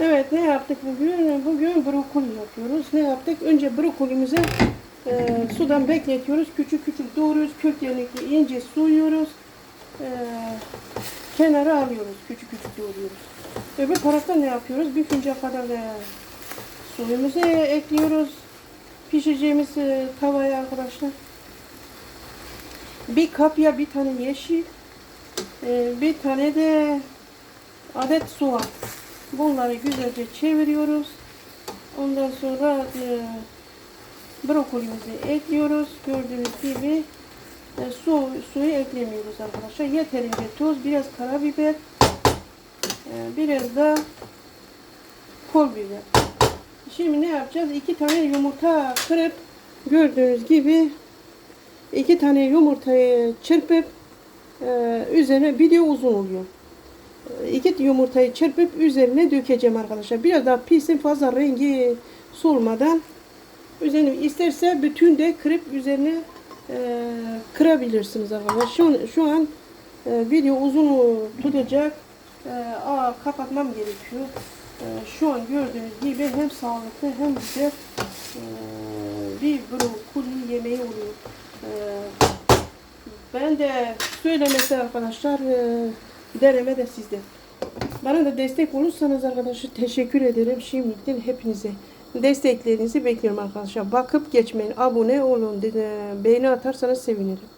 Evet ne yaptık bugün? Bugün brokoli yapıyoruz. Ne yaptık? Önce brokolimizi e, sudan bekletiyoruz. Küçük küçük doğruyoruz. Köklerini ince soyuyoruz. E, kenara alıyoruz. Küçük küçük doğruyoruz. Öbür tarafta ne yapıyoruz? Bir fincan kadar da suyumuzu ekliyoruz. Pişireceğimiz e, tavaya arkadaşlar. Bir kapya bir tane yeşil. e, bir tane de adet soğan. Bunları güzelce çeviriyoruz. Ondan sonra e, brokolimizi ekliyoruz. Gördüğünüz gibi e, su, suyu eklemiyoruz arkadaşlar. Yeterince tuz, biraz karabiber, e, biraz da pul biber. Şimdi ne yapacağız? İki tane yumurta kırıp gördüğünüz gibi iki tane yumurtayı çırpıp e, üzerine video uzun oluyor. İki yumurtayı çırpıp üzerine dökeceğim arkadaşlar. Biraz daha pişsin fazla rengi solmadan. Üzerine isterse bütün de kırıp üzerine e, kırabilirsiniz arkadaşlar. Şu, şu an e, video uzun tutacak. E, aa, kapatmam gerekiyor. E, şu an gördüğünüz gibi hem sağlıklı hem güzel e, bir brokoli yemeği oluyor. E, ben de söylemesi arkadaşlar e, deneme de sizde. Bana da destek olursanız arkadaşlar teşekkür ederim. Şimdiden hepinize desteklerinizi bekliyorum arkadaşlar. Bakıp geçmeyin. Abone olun. Beğeni atarsanız sevinirim.